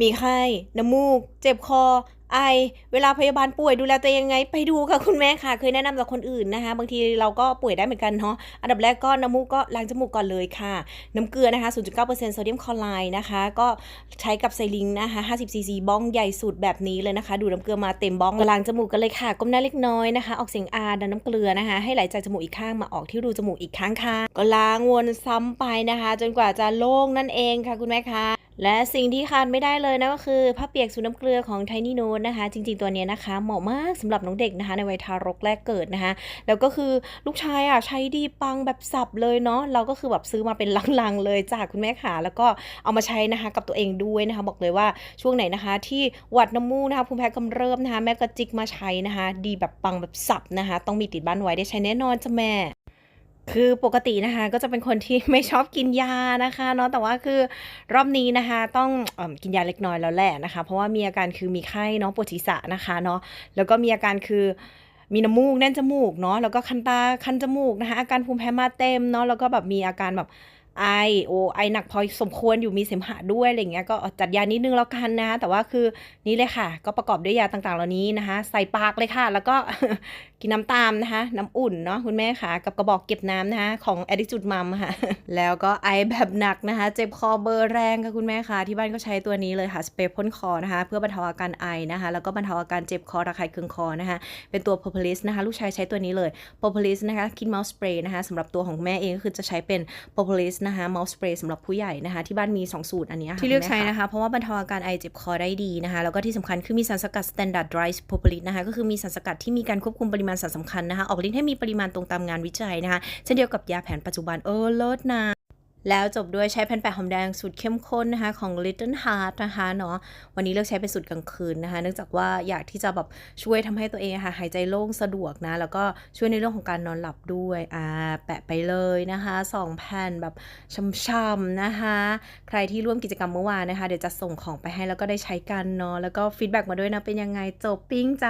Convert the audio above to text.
มีไข้ น้ำมูก เจ็บคอ ไอ เวลาพยาบาลป่วยดูแลตัวเองยังไง ไปดูค่ะคุณแม่ค่ะ เคยแนะนำจากคนอื่นนะคะ บางทีเราก็ป่วยได้เหมือนกันเนาะ อันดับแรกก็น้ำมูกก็ล้างจมูกก่อนเลยค่ะ น้ำเกลือนะคะ 0.9%โซเดียมคลอไรด์นะคะ ก็ใช้กับไซลิงนะคะ 50 ซีซีบ้องใหญ่สุดแบบนี้เลยนะคะ ดูดน้ำเกลือมาเต็มบ้องล้างจมูกกันเลยค่ะ ก้มหน้าเล็กน้อยนะคะ ออกเสียงอาดันน้ำเกลือนะคะ ให้ไหลจากจมูกอีกข้างมาออกที่รูจมูกอีกข้างค่ะ ก็ล้างวนซ้ำไปนะคะ จนกว่าจะโล่งนั่นเองค่ะคุณแม่คะ และสิ่งที่ขาดไม่ได้เลยนะก็คือผ้าเปียกสูน้ำเกลือของ Tiny n o t e นะคะ จริงๆตัวเนี้ยนะคะเหมาะมากสำหรับน้องเด็กนะคะ ในวัยทารกแรกเกิดนะคะ แล้วก็คือลูกชายอะใช้ดีปังแบบสับเลยเนาะเราก็คือแบบซื้อมาเป็นลังๆเลยจากคุณแม่ขาแล้วก็เอามาใช้นะคะกับตัวเองด้วยนะคะ บอกเลยว่าช่วงไหนนะคะ ที่หวัดน้ำมูกนะคะภูมิแพ้กำเริบนะคะ แม่ก็จิกมาใช้นะคะ ดีแบบปังแบบสับนะคะ ต้องมีติดบ้านไว้ได้ใช้แน่นอนจ้ะแม่ คือปกตินะคะก็จะเป็นคนที่ไม่ชอบกินยานะคะเนาะแต่ว่าคือรอบนี้นะคะ ต้องอกินยาเล็กน้อยแล้วแหละนะคะ เพราะว่ามีอาการคือมีไข้เนาะปวดศีรษะนะคะเนาะแล้วก็มีอาการคือมีน้ำมูกแน่นจมูกเนาะแล้วก็คันตาคันจมูกนะคะอาการภูมิแพ้มาเต็มเนาะแล้วก็แบบมีอาการแบบไอโอไอหนักพอสมควรอยู่มีเสมหะด้วยอะไรเงี้ยก็จัดยานิดนึงแล้วกันนะ แต่ว่าคือนี่เลยค่ะ ก็ประกอบด้วยยาต่างๆ เหล่านี้นะคะ ใส่ปากเลยค่ะ แล้วก็ กินน้ำตามนะคะ น้ำอุ่นเนาะคุณแม่ค่ะกับกระบอกเก็บน้ำนะคะของ Attitude Mom ค่ะ แล้วก็ไอแบบหนักนะคะ เจ็บคอเบอร์แรงค่ะคุณแม่ค่ะ ที่บ้านก็ใช้ตัวนี้เลยค่ะ สเปรย์พ่นคอนะคะ เพื่อบรรเทาอาการไอนะคะ แล้วก็บรรเทาอาการเจ็บคอระคายเคืองคอนะคะ เป็นตัว Propolis นะคะ ลูกชายใช้ตัวนี้เลย Propolis นะคะคิน Mouse Spray นะคะสำหรับตัวของแม่เองก็คือจะใช้เป็น Propolis นะคะ Mouse Spray สำหรับผู้ใหญ่นะคะ ที่บ้านมี 2 สูตรอันเนี้ยค่ะที่เลือกใช้นะคะเพราะว่าบรรเทาอาการไอเจ็บคอได้ดีนะคะ แล้วก็ที่สำคัญคือมีสารสกัด Standard Dry Propolis นะคะก็คือมีสารสกัดที่มีการควบคุมปริมาณสารสำคัญนะคะ ออกฤทธิ์ให้มีปริมาณตรงตามงานวิจัยนะคะ เช่นเดียวกับยาแผนปัจจุบันเออเลิศนะแล้วจบด้วยใช้แผ่นแปะหอมแดงสูตรเข้มข้นนะคะ ของ Little Heart นะคะเนาะวันนี้เลือกใช้เป็นสูตรกลางคืนนะคะ เนื่องจากว่าอยากที่จะแบบช่วยทำให้ตัวเองค่ะหายใจโล่งสะดวกนะ แล้วก็ช่วยในเรื่องของการนอนหลับด้วยอ่าแปะไปเลยนะคะสองแผ่นแบบช่ำๆนะคะ ใครที่ร่วมกิจกรรมเมื่อวานนะคะ เดี๋ยวจะส่งของไปให้แล้วก็ได้ใช้กันเนาะแล้วก็ฟีดแบ็กมาด้วยนะเป็นยังไงจบปิ้งจ้า